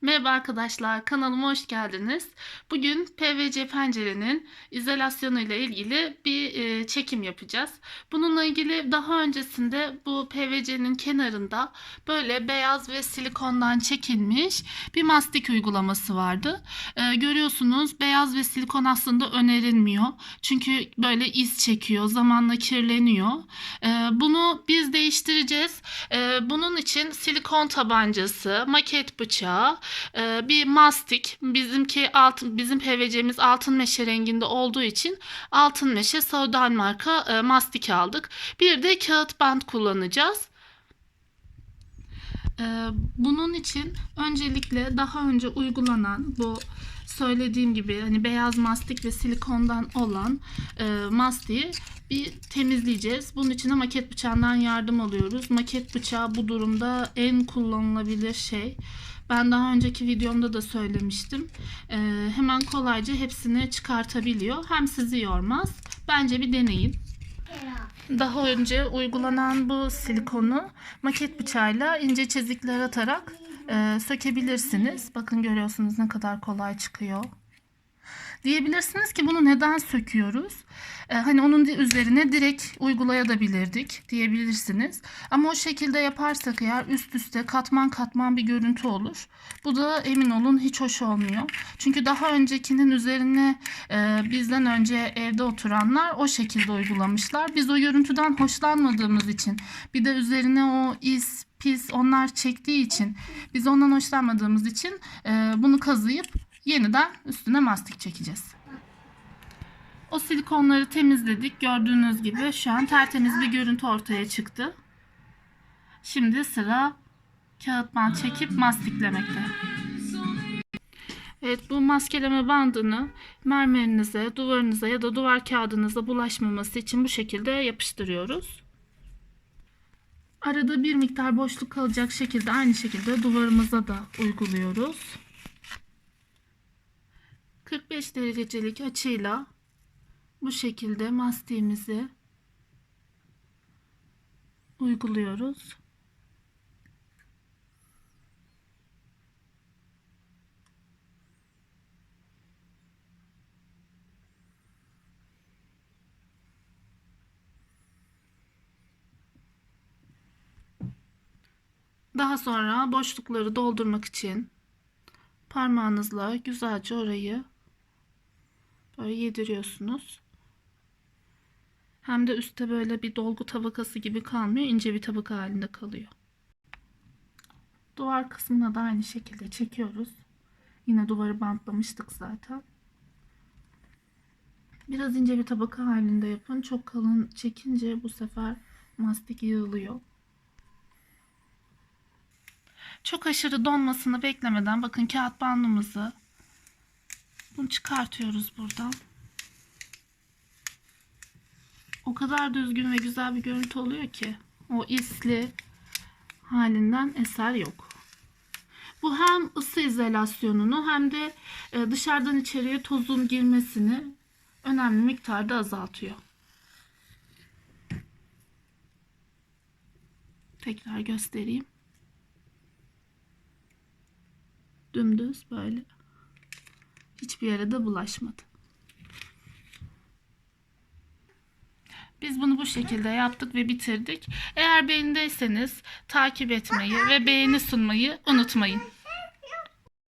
Merhaba arkadaşlar, kanalıma hoş geldiniz. Bugün PVC pencerenin izolasyonu ile ilgili bir e, çekim yapacağız. Bununla ilgili daha öncesinde bu PVC'nin kenarında böyle beyaz ve silikondan çekilmiş bir mastik uygulaması vardı. E, görüyorsunuz beyaz ve silikon aslında önerilmiyor. Çünkü böyle iz çekiyor, zamanla kirleniyor. E, bunu biz değiştireceğiz. E, bunun için silikon tabancası, maket bıçağı, ee, bir mastik bizimki altın bizim PVC'miz altın meşe renginde olduğu için altın meşe Saudan marka e, mastik aldık. Bir de kağıt bant kullanacağız. Ee, bunun için öncelikle daha önce uygulanan bu söylediğim gibi hani beyaz mastik ve silikondan olan e, mastiği bir temizleyeceğiz. Bunun için de maket bıçağından yardım alıyoruz. Maket bıçağı bu durumda en kullanılabilir şey. Ben daha önceki videomda da söylemiştim. Ee, hemen kolayca hepsini çıkartabiliyor. Hem sizi yormaz. Bence bir deneyin. Daha önce uygulanan bu silikonu maket bıçağıyla ince çizikler atarak e, sökebilirsiniz. Bakın görüyorsunuz ne kadar kolay çıkıyor. Diyebilirsiniz ki bunu neden söküyoruz? Ee, hani onun üzerine direkt uygulayabilirdik diyebilirsiniz. Ama o şekilde yaparsak eğer üst üste katman katman bir görüntü olur. Bu da emin olun hiç hoş olmuyor. Çünkü daha öncekinin üzerine e, bizden önce evde oturanlar o şekilde uygulamışlar. Biz o görüntüden hoşlanmadığımız için bir de üzerine o iz pis onlar çektiği için biz ondan hoşlanmadığımız için e, bunu kazıyıp yeniden üstüne mastik çekeceğiz. O silikonları temizledik. Gördüğünüz gibi şu an tertemiz bir görüntü ortaya çıktı. Şimdi sıra kağıt bant çekip mastiklemekte. Evet bu maskeleme bandını mermerinize, duvarınıza ya da duvar kağıdınıza bulaşmaması için bu şekilde yapıştırıyoruz. Arada bir miktar boşluk kalacak şekilde aynı şekilde duvarımıza da uyguluyoruz. 45 derecelik açıyla bu şekilde mastiğimizi uyguluyoruz. Daha sonra boşlukları doldurmak için parmağınızla güzelce orayı böyle yediriyorsunuz. Hem de üstte böyle bir dolgu tabakası gibi kalmıyor. ince bir tabaka halinde kalıyor. Duvar kısmına da aynı şekilde çekiyoruz. Yine duvarı bantlamıştık zaten. Biraz ince bir tabaka halinde yapın. Çok kalın çekince bu sefer mastik yığılıyor. Çok aşırı donmasını beklemeden bakın kağıt bandımızı bunu çıkartıyoruz buradan. O kadar düzgün ve güzel bir görüntü oluyor ki o isli halinden eser yok. Bu hem ısı izolasyonunu hem de e, dışarıdan içeriye tozun girmesini önemli miktarda azaltıyor. Tekrar göstereyim. Dümdüz böyle. Hiçbir yere de bulaşmadı. Biz bunu bu şekilde yaptık ve bitirdik. Eğer beğendiyseniz takip etmeyi ve beğeni sunmayı unutmayın.